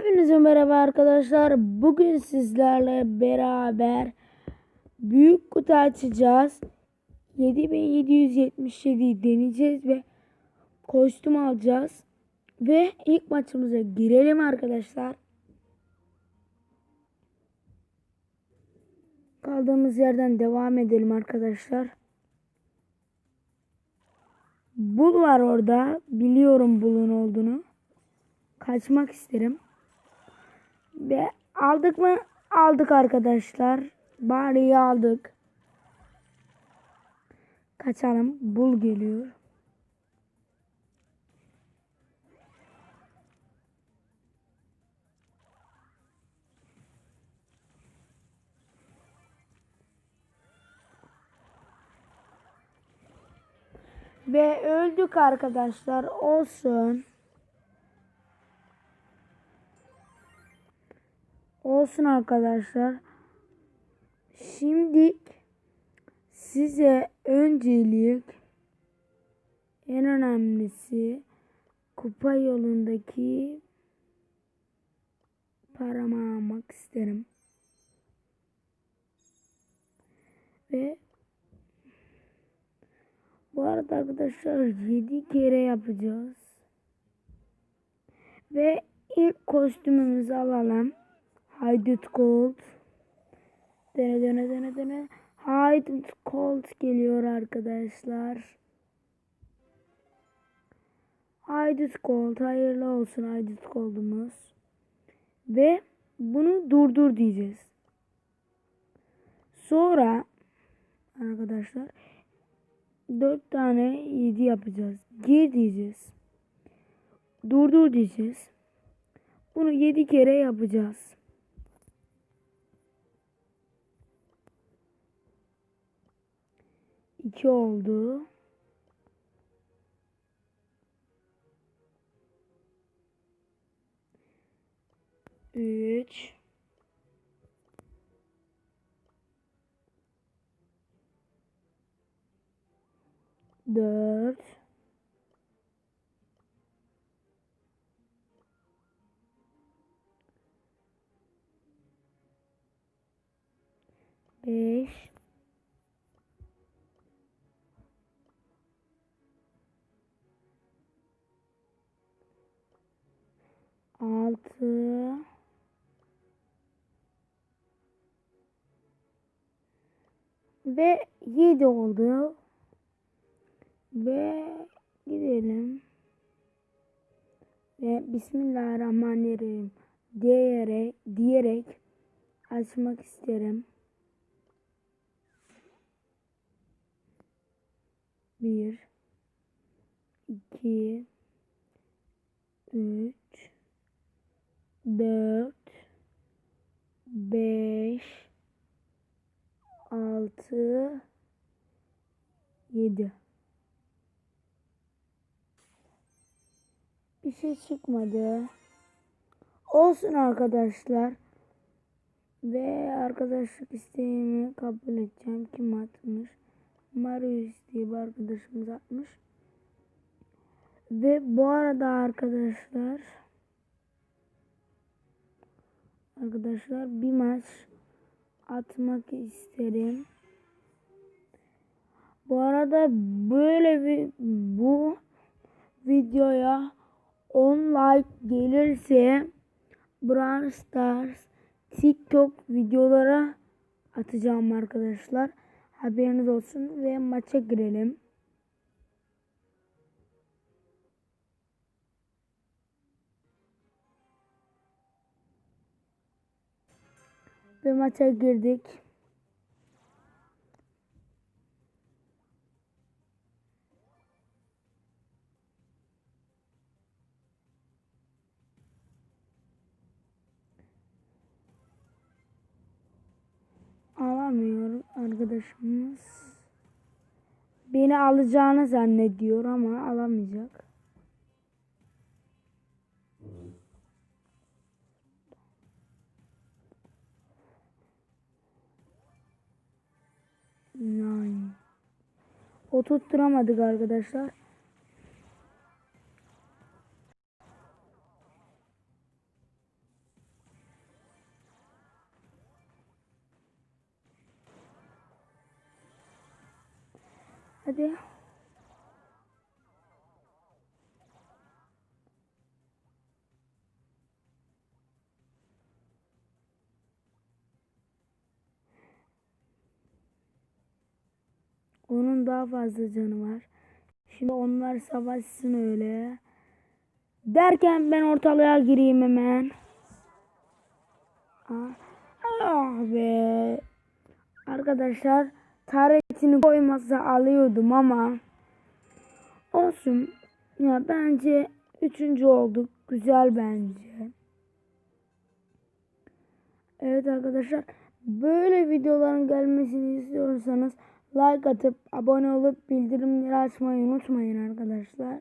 Hepinize merhaba arkadaşlar. Bugün sizlerle beraber büyük kutu açacağız. 7777 deneyeceğiz ve kostüm alacağız. Ve ilk maçımıza girelim arkadaşlar. Kaldığımız yerden devam edelim arkadaşlar. Bul var orada. Biliyorum bulun olduğunu. Kaçmak isterim. Ve aldık mı? Aldık arkadaşlar. Bari'yi aldık. Kaçalım. Bul geliyor. Ve öldük arkadaşlar. Olsun. Olsun arkadaşlar. Şimdi size öncelik en önemlisi kupa yolundaki paramı almak isterim. Ve bu arada arkadaşlar 7 kere yapacağız. Ve ilk kostümümüzü alalım. Haydut Gold. Dene dene dene dene. Haydut Gold geliyor arkadaşlar. Haydut Gold. Hayırlı olsun Haydut Gold'umuz. Ve bunu durdur diyeceğiz. Sonra arkadaşlar 4 tane 7 yapacağız. Gir diyeceğiz. Durdur diyeceğiz. Bunu 7 kere yapacağız. İki oldu. Üç. Dört. Altı. Ve yedi oldu. Ve gidelim. Ve Bismillahirrahmanirrahim diyerek, diyerek açmak isterim. Bir, iki, üç, dört, beş, altı, yedi. Bir şey çıkmadı. Olsun arkadaşlar. Ve arkadaşlık isteğimi kabul edeceğim. Kim atmış? Marius diye bir arkadaşımız atmış. Ve bu arada arkadaşlar arkadaşlar bir maç atmak isterim. Bu arada böyle bir bu videoya 10 like gelirse Brawl Stars TikTok videolara atacağım arkadaşlar. Haberiniz olsun ve maça girelim. Ve maça girdik. Alamıyor arkadaşımız. Beni alacağını zannediyor ama alamayacak. oturtturamadık arkadaşlar. Hadi. Onun daha fazla canı var. Şimdi onlar savaşsın öyle. Derken ben ortalığa gireyim hemen. Ah, ah be. Arkadaşlar taretini koymasa alıyordum ama olsun. Ya bence üçüncü olduk. Güzel bence. Evet arkadaşlar böyle videoların gelmesini istiyorsanız like atıp abone olup bildirimleri açmayı unutmayın arkadaşlar.